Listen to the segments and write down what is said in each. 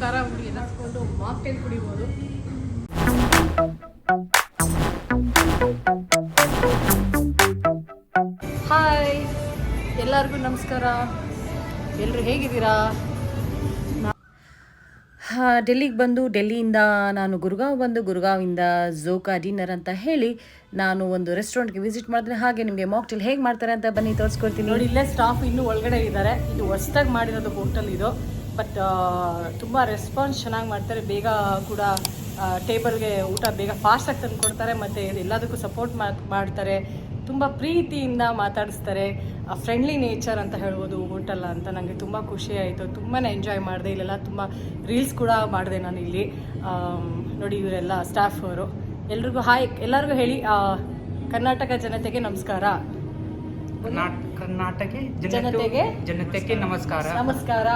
ಖಾರ ಹುಳಿ ಎಲ್ಲ ಹಾಕ್ಕೊಂಡು ಮಾಕ್ಟೇಲ್ ಕುಡಿಬೋದು. ಹಾಯ್ ಎಲ್ಲರಿಗೂ ನಮಸ್ಕಾರ. ಎಲ್ಲರೂ ಹೇಗಿದ್ದೀರಾ? ಡೆಲ್ಲಿಗೆ ಬಂದು ಡೆಲ್ಲಿಯಿಂದ ನಾನು ಗುರುಗಾವ್ ಬಂದು ಗುರುಗಾಂವಿಂದ ಝೋಕಾ ಡಿನ್ನರ್ ಅಂತ ಹೇಳಿ ನಾನು ಒಂದು ರೆಸ್ಟೋರೆಂಟ್ಗೆ ವಿಸಿಟ್ ಮಾಡಿದ್ರೆ ಹಾಗೆ ನಿಮಗೆ ಮಾಕ್ಟೇಲ್ ಹೇಗೆ ಮಾಡ್ತಾರೆ ಅಂತ ಬನ್ನಿ ತೋರಿಸ್ಕೊಡ್ತೀನಿ. ನೋಡಿ ಇಲ್ಲೇ ಸ್ಟಾಫ್ ಇನ್ನೂ ಒಳಗಡೆ ಇದ್ದಾರೆ. ಇದು ಹೊಸ್ದಾಗಿ ಮಾಡಿರೋದು ಹೋಟೆಲ್ ಇದು. ಬಟ್ ತುಂಬ ರೆಸ್ಪಾನ್ಸ್ ಚೆನ್ನಾಗಿ ಮಾಡ್ತಾರೆ. ಬೇಗ ಕೂಡ ಟೇಬಲ್ಗೆ ಊಟ ಬೇಗ ಫಾಸ್ಟಾಗಿ ತಂದು ಕೊಡ್ತಾರೆ. ಮತ್ತು ಎಲ್ಲದಕ್ಕೂ ಸಪೋರ್ಟ್ ಮಾಡ್ತಾರೆ. ತುಂಬ ಪ್ರೀತಿಯಿಂದ ಮಾತಾಡಿಸ್ತಾರೆ. ಫ್ರೆಂಡ್ಲಿ ನೇಚರ್ ಅಂತ ಹೇಳ್ಬೋದು ಹೋಟೆಲ್ ಅಂತ ನನಗೆ ತುಂಬ ಖುಷಿ ಆಯಿತು. ತುಂಬಾ ಎಂಜಾಯ್ ಮಾಡಿದೆ. ಇಲ್ಲೆಲ್ಲ ತುಂಬ ರೀಲ್ಸ್ ಕೂಡ ಮಾಡಿದೆ ನಾನು ಇಲ್ಲಿ. ನೋಡಿ ಇವರೆಲ್ಲ ಸ್ಟಾಫ್ ಅವರು. ಎಲ್ರಿಗೂ ಹಾಯ್ ಎಲ್ಲರಿಗೂ ಹೇಳಿ ಕರ್ನಾಟಕ ಜನತೆಗೆ ನಮಸ್ಕಾರ. ಕರ್ನಾಟಕ ಜನತೆಗೆ ಜನತೆಗೆ ನಮಸ್ಕಾರ. ನಮಸ್ಕಾರ.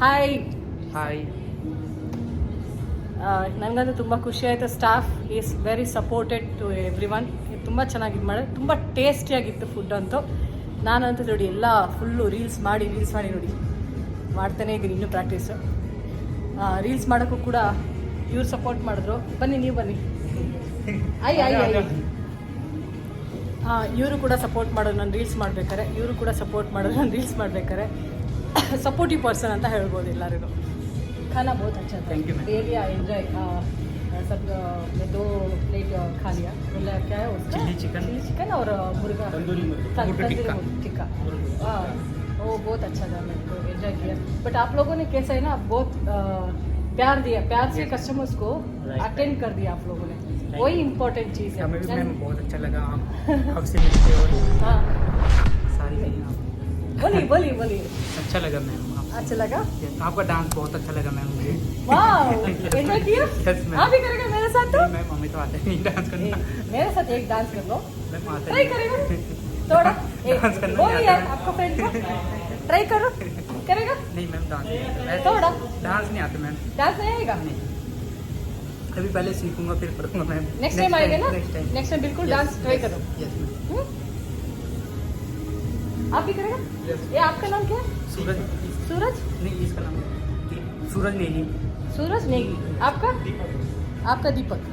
ಹಾಯ್ ಹಾಯ್ ನನಗಂತೂ ತುಂಬ ಖುಷಿ ಆಯಿತು. Staff is very supported to everyone ತುಂಬ ಚೆನ್ನಾಗಿ ಇದು ಮಾಡಿದೆ ತುಂಬ ಟೇಸ್ಟಿಯಾಗಿತ್ತು ಫುಡ್ ಅಂತೂ. ನಾನಂತೂ ನೋಡಿ ಎಲ್ಲ ಫುಲ್ಲು ರೀಲ್ಸ್ ಮಾಡಿ ರೀಲ್ಸ್ ಮಾಡಿ ನೋಡಿ. ಮಾಡ್ತಾನೇ ಇದ್ದೀನಿ ಇನ್ನೂ ಪ್ರಾಕ್ಟೀಸು ರೀಲ್ಸ್ ಮಾಡೋಕ್ಕೂ ಕೂಡ ಇವ್ರು ಸಪೋರ್ಟ್ ಮಾಡಿದ್ರು. ಬನ್ನಿ ನೀವು ಬನ್ನಿ. ಅಯ್ಯ ಅಯ್ಯ ಅಯ್ಯ ಹಾಂ ಇವರು ಕೂಡ ಸಪೋರ್ಟ್ ಮಾಡೋದು ನಾನು ರೀಲ್ಸ್ ಮಾಡ್ಬೇಕಾರೆ. ಇವರು ಕೂಡ ಸಪೋರ್ಟ್ ಮಾಡೋದು ನಾನು ರೀಲ್ಸ್ ಮಾಡ್ಬೇಕಾರೆ. ಸಪೋರ್ಟಿವ್ ಪರ್ಸನ್ ಅಂತ ಹೇಳ್ಬೋದು ಎಲ್ಲರಿಗೂ खाना बहुत अच्छा था Thank you, ma'am. Really I enjoy सब मैं दो प्लेट खा लिया बोला क्या है उसका Chilli chicken. चिली चिकन और अ, मुर्गा तंदूरी मुर्गा तं- मुर्गा तंदूरी टिक्का मुर्गा टिक्का हाँ वो बहुत अच्छा था मेरे को एंजॉय किया बट आप लोगों ने कैसा है ना बहुत अ, प्यार दिया प्यार से Yes. कस्टमर्स को Right. अटेंड कर दिया आप लोगों ने वही इम्पोर्टेंट चीज़ है हमें भी चल- मैम बहुत अच्छा लगा आप आपसे मिलते और हाँ सारी चीजें आप- बोलिए बोलिए बोलिए। अच्छा लगा मैम अच्छा लगा? आपका डांस बहुत अच्छा लगा मैम मुझे। एंजॉय किया? आप भी करेगा मेरे साथ तो? मैम हमें तो आता नहीं डांस करना। मेरे साथ एक डांस कर लो। मैम आता ट्राई नहीं। करेगा? थोड़ा डांस करना नहीं यार आपको फ्रेंड को। ट्राई करो। करेगा? नहीं मैम डांस थोड़ा। डांस नहीं आता मैम। डांस नहीं आएगा? अभी पहले सीखूँगा फिर करूँगा मैम। नेक्स्ट टाइम आएगा ना? नेक्स्ट टाइम बिल्कुल डांस ट्राई करो। Yes ma'am hmm? आप भी करेगा Yes. ये आपका नाम क्या है सूरज सूरज नहीं इसका नाम सूरज नेगी सूरज नेगी आपका आपका ದೀಪಕ್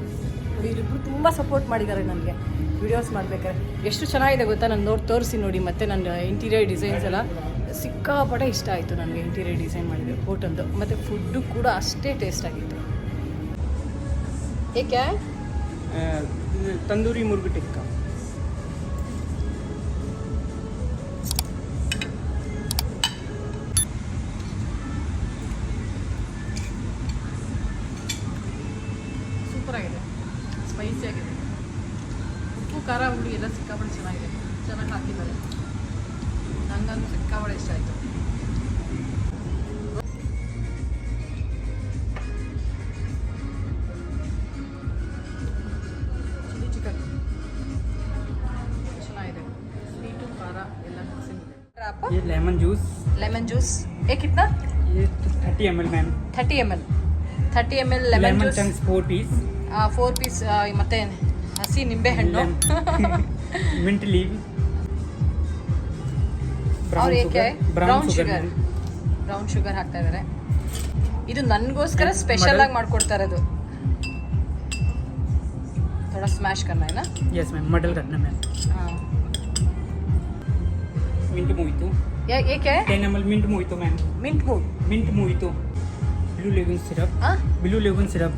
ನೋಡಿ ಇಬ್ಬರು ತುಂಬ ಸಪೋರ್ಟ್ ಮಾಡಿದ್ದಾರೆ ನನಗೆ ವಿಡಿಯೋಸ್ ಮಾಡಬೇಕಾದ್ರೆ ಎಷ್ಟು ಚೆನ್ನಾಗಿದೆ ಗೊತ್ತಾ ನಾನು ನೋಡಿ ತೋರಿಸಿ ನೋಡಿ ಮತ್ತೆ ನನ್ನ ಇಂಟೀರಿಯರ್ ಡಿಸೈನ್ಸ್ ಎಲ್ಲ ಸಿಕ್ಕಾಪಟ್ಟೆ ಇಷ್ಟ ಆಯಿತು ನನಗೆ ಇಂಟೀರಿಯರ್ ಡಿಸೈನ್ ಮಾಡಿದೆ ಹೋಟೆಲ್ದು ಮತ್ತು ಫುಡ್ಡು ಕೂಡ ಅಷ್ಟೇ ಟೇಸ್ಟ್ ಆಗಿತ್ತು ಏಕೆ तंदूरी मुर्ग टिक्का ಸೂಪರ್ ಆಗಿದೆ ಸ್ಪೈಸಿ ಆಗಿದೆ ಉಪ್ಪು ಖಾರ ಹುಳಿ ಎಲ್ಲ ಸಿಕ್ಕಾಪಟ್ಟೆ ಚೆನ್ನಾಗಿದೆ ಚೆನ್ನಾಗಿ ಹಾಕಿದ್ದಾರೆ ನಂಗಂತೂ ಸಿಕ್ಕಾಪಟ್ಟೆ ಇಷ್ಟ ಆಯಿತು ಚಿಲ್ಲಿ ಚಿಕನ್ ಚೆನ್ನಾಗಿದೆ ಸ್ವೀಟು ಖಾರ ಎಲ್ಲ ಮಿಕ್ಸಿಂಗ್ ಇದೆ ये लेमन जूस ಲೆಮನ್ ಜ್ಯೂಸ್ ಏ ಕಿತ್ನಾ ये thirty M L ma'am thirty M L thirty M L lemon lemon juice chunks four piece four piece ಮತ್ತೆ ಹಸಿ ನಿಂಬೆಹಣ್ಣು ಮಿಂಟ್ ಲೀವ್ ಅವ್ರು ಏಕೆ? ಬ್ರೌನ್ ಶುಗರ್ ಬ್ರೌನ್ ಶುಗರ್ ಹಾಕ್ತಾ ಇದ್ದಾರೆ ಇದು ನನಗೋಸ್ಕರ ಸ್ಪೆಷಲ್ ಆಗಿ ಮಾಡ್ಕೊಡ್ತಾರೆ ಅದು ಥೋಡ ಸ್ಮ್ಯಾಶ್ ಕನ್ನ ಏನಾ? ಎಸ್ ಮ್ಯಾಮ್ ಮಡಲ್ ಕನ್ನ ಮ್ಯಾಮ್ ಮಿಂಟ್ ಮೂವಿತು ಏಕೆ? Ten M L mint mojito ma'am mint move mint mojito blue lagoon syrup blue lagoon syrup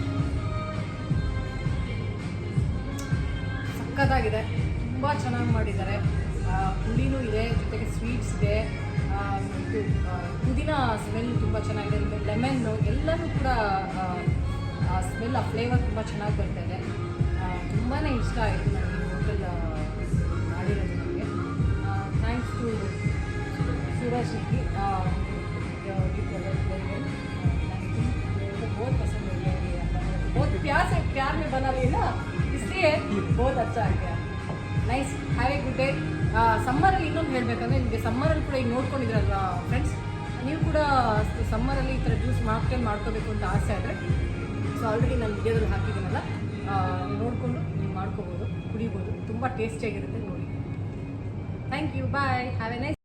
ಸಕ್ಕತ್ತಾಗಿದೆ ತುಂಬ ಚೆನ್ನಾಗಿ ಮಾಡಿದ್ದಾರೆ ಆ, ಹುಳಿನೂ ಇದೆ ಜೊತೆಗೆ ಸ್ವೀಟ್ಸ್ ಇದೆ ಆ, ಇದು ಆ, ಪುದೀನ ಸ್ಮೆಲ್ ತುಂಬ ಚೆನ್ನಾಗಿದೆ ಲೆಮನ್ನು ಎಲ್ಲನೂ ಕೂಡ ಆ ಸ್ಮೆಲ್ ಆ ಫ್ಲೇವರ್ ತುಂಬ ಚೆನ್ನಾಗಿ ಬರ್ತಾ ಇದೆ ತುಂಬಾ ಇಷ್ಟ ಆಯಿತು ನನಗೆ ಈ ಹೋಟೆಲ್ ಮಾಡಿರೋದು ನನಗೆ ಥ್ಯಾಂಕ್ಸ್ ಟು ಸೂರಜ್ मच निकी बहुत पसंद हो गया ये अपन बहुत प्यार से प्यार में बना रही है ना इसलिए बहुत अच्छा आ गया nice have a good day ಸಮ್ಮರಲ್ಲಿ ಇನ್ನೊಂದು ಹೇಳಬೇಕಂದ್ರೆ ನಿಮಗೆ ಸಮ್ಮರಲ್ಲಿ ಕೂಡ ಈಗ ನೋಡ್ಕೊಂಡಿದ್ರಲ್ವಾ ಫ್ರೆಂಡ್ಸ್ ನೀವು ಕೂಡ ಸಮ್ಮರಲ್ಲಿ ಈ ಥರ ಜ್ಯೂಸ್ ಮಾಡ್ಕೊಂಡು ಮಾಡ್ಕೋಬೇಕು ಅಂತ ಆಸೆ ಆದರೆ ಸೊ ಆಲ್ರೆಡಿ ನಾನು ವಿಡಿಯೋದಲ್ಲಿ ಹಾಕಿದ್ದೀನಲ್ಲ ನೀವು ನೋಡಿಕೊಂಡು ನೀವು ಮಾಡ್ಕೋಬೋದು ಕುಡಿಬೋದು ತುಂಬ ಟೇಸ್ಟಿಯಾಗಿರುತ್ತೆ ನೋಡಿ thank you bye have a nice